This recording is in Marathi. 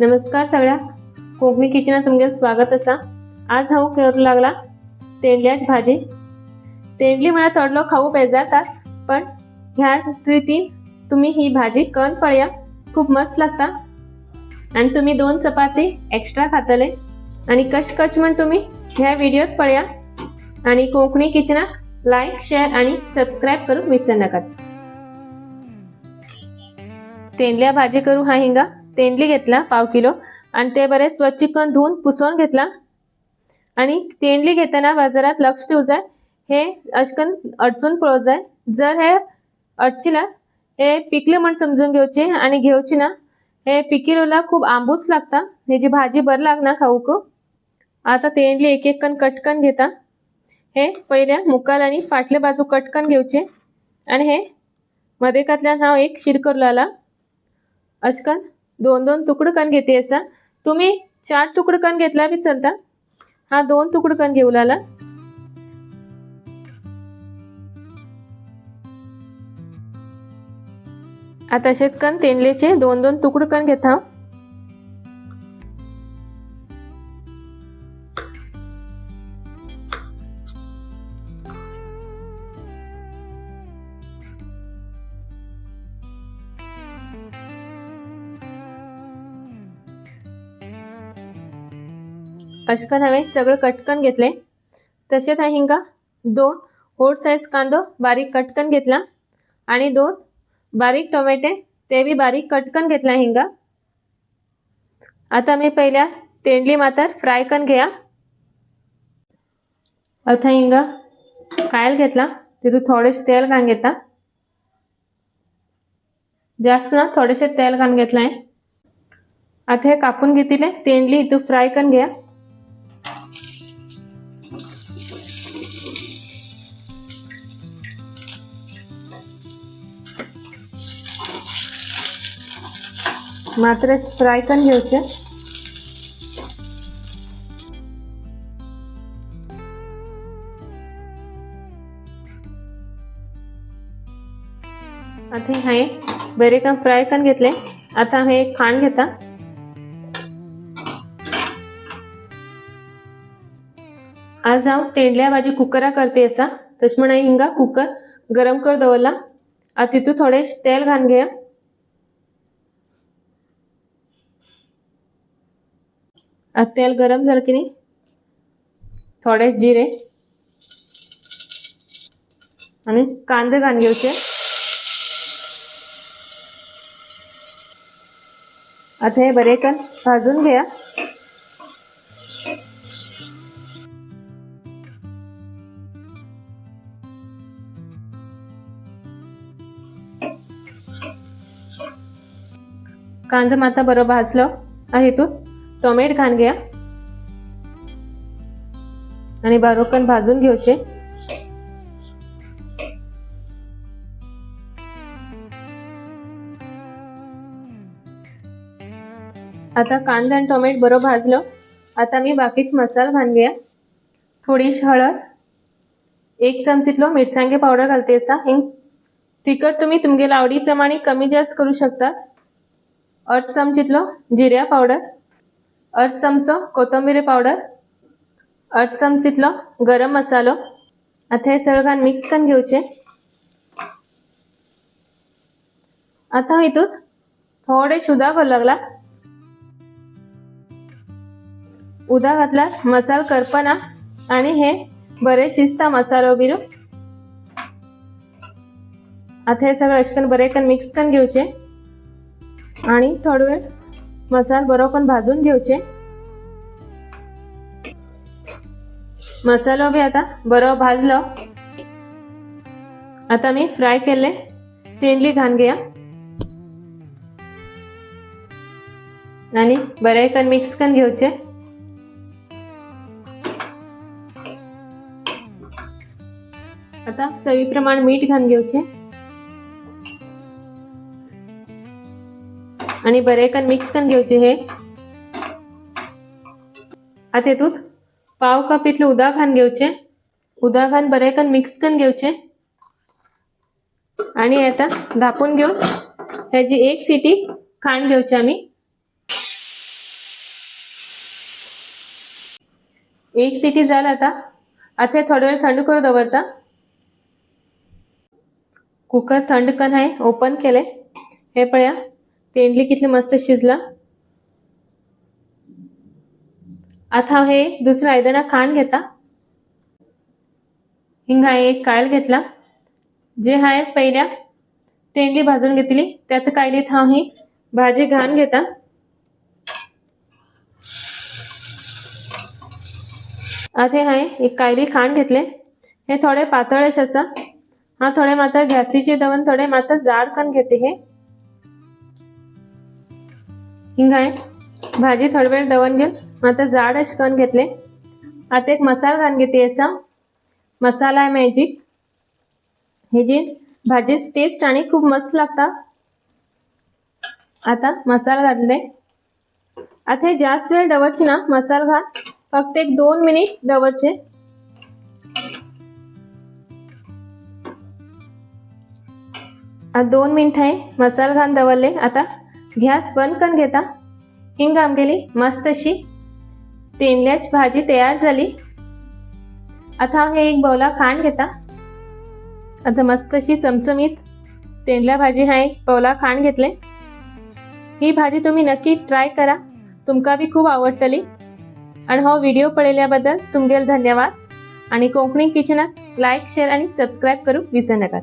नमस्कार सगळ्या. कोकणी किचनात तुमगे स्वागत असा. आज हांव करूंक लागला. तेंडल्याची भाजी. तेंडली म्हळ्यार थोडलो खाऊ पेजारतात पण ह्या रितीन तुम्ही ही भाजी करून पळया. खूप मस्त लागता. आणि तुम्ही दोन चपाती एक्स्ट्रा खातले. आणि कश कश म्हण तुम्ही ह्या व्हिडिओत पळया. आणि कोकणी किचनाक लाईक शेअर आणि सबस्क्राईब करूंक विसरू नका. तेंडल्या भाजी करू हा हिंगा. तेंडली घेतला पाव किलो. आणि ते बरे स्वच्छ चिकन धुवून पुसवून घेतला. आणि तेंडली घेताना बाजारात लक्ष देऊ जाय. हे अशकन अडचून पळोवंक जाय. जर हे अडचिला हे पिकले म्हण समजून घेवचे आणि घेवची ना हे पिकिलोला खूप आंबूच लागता. ह्याची भाजी बरं लागना खाऊक आता तेंडली एक एक कण कटकन घेता. हे पहिल्या मुकाल आणि फाटले बाजू कटकन घेवचे आणि हे मदेकातल्यान हांव एक शीर करला अशकन दोन दोन तुकडं कण घेते असा. तुम्ही चार तुकडं कण घेतला बी चलता. हा दोन तुकडं कण घेऊ लागला आता शेतकण तेंडलेचे दोन दोन तुकडं कण घेता अशकन हांवें सगळं कटकन घेतले. तसेच आहे हिंगा. दोन होड साईज कांदो बारीक कटकन घेतला. आणि दोन बारीक टोमॅटे ते बी बारीक कटकन घेतला हिंगा. आता मी पहिल्या तेंडली मातार फ्राय कन घेया. आता हिंगा कायल घेतला. तिथून थोडेसे तेल घालून घेता. जास्त ना थोडेसे तेल घालून घेतला आहे आता हे कापून घेतले तेंडली इथून फ्राय कन घ्या. मात्र फ्राय करून घ्यायचे. आता हाय बरे काम फ्राय करून घेतले. आता हे खाण घेता. आज हांव तेंडल्या भाजी कुकरा करते असा. तशें म्हण हिंगा कुकर गरम कर दवरला आता तिथून थोडे तेल घालून घेया. आता तेल गरम झालं की नाही? थोडेच जिरे. आणि कांदे घाण घेवचे आता हे बरे कन भाजून घ्या. कांदा माता बरं भाजलं आहे तू. टोमॅट घाण घ्या. आणि बारोकन भाजून घेवचे आता कांदा आणि टोमॅट बरोबर भाजलं. आता मी बाकीचे मसाला घालून घ्या. थोडीशी हळद एक चमचीतलो मिरसांगे पावडर घालते असा हिंग तिखट तुम्ही तुमगे आवडीप्रमाणे कमी जास्त करू शकता. अर्ध चमचीतलो जिऱ्या पावडर. अर्ध चमचो कोथंबिरी पावडर अर्ध चमचीतलो गरम मसालो. आता हे सगळं घालून मिक्स करून घेवचे आता हितून थोडे उदक घालूं लागला. उदक घातला मसालो करपना आणि हे बरे शिजता मसालो बिरू आता हे सगळं अशें करून बरें करून मिक्स करून घेवचे आणि थोडो वेळ मसाल बरो करून भाजून घेवचे मसालो बी आता बरो भाजलो. आता मी फ्राय केले. तेंडली घालून घेया. आणि बरे करून मिक्स करून घेवचे आता चवीप्रमाणे मीठ घालून घेवचे आणि बरे कन मिक्स कन घेवचे हे. आता तेतूत पाव कप इतले उदक खान घेवचे उदक खान बरे कन मिक्स कन घेवचे आणि आता धापून घेऊ. ह्याची एक सिटी खाण घेवची आम्ही. एक सिटी झाला आता. आता थोडा वेळ थंड करू दवरता. कुकर थंड कन आहे ओपन केले. हे पळया. तेंडली कितले मस्त शिजला? आता हांव हे दुसऱ्या आयदना खाण घेता. हिंग एक कायल घेतला. जे हाय पहिल्या तेंडली भाजून घेतली. त्यात कायलीत हांव ही भाजी घाण घेता. आता हे हांवें एक कायली खाण घेतले. हे थोडे पातळश आसा हा थोडे मात्र गॅसीचे दवन थोडे मात्र जाड करून घेते हे. हिंग आहे भाजी थोडे वेळ दवन घेऊन आता जाड अशें घेतले. आता एक मसाला घालून घेते असा मसाला आहे मॅजिक हेजी भाजी टेस्ट आणि खूप मस्त लागता आता मसाला घातले आता हे जास्त वेळ दवरचे ना मसाला घाल. फक्त एक दोन मिनिट दवरचे. आता दोन मिनिट आहे. मसाला घालून दवरले. आता गॅस बंद करून घेता. हिंग आमगेली मस्त अशी. तेंडल्याची भाजी तयार झाली. आता हांव हे एक बौला खाण घेता. आता मस्त अशी चमचमीत तेंडल्या भाजी हा एक बौला खाण घेतले. ही भाजी तुम्ही नक्की ट्राय करा. तुमका बी खूप आवडटली आणि हो व्हिडिओ पळयल्या बद्दल तुमगेल धन्यवाद. आणि कोंकणी किचनाक लाईक शेअर आणि सबस्क्राईब करूक विसरू नका.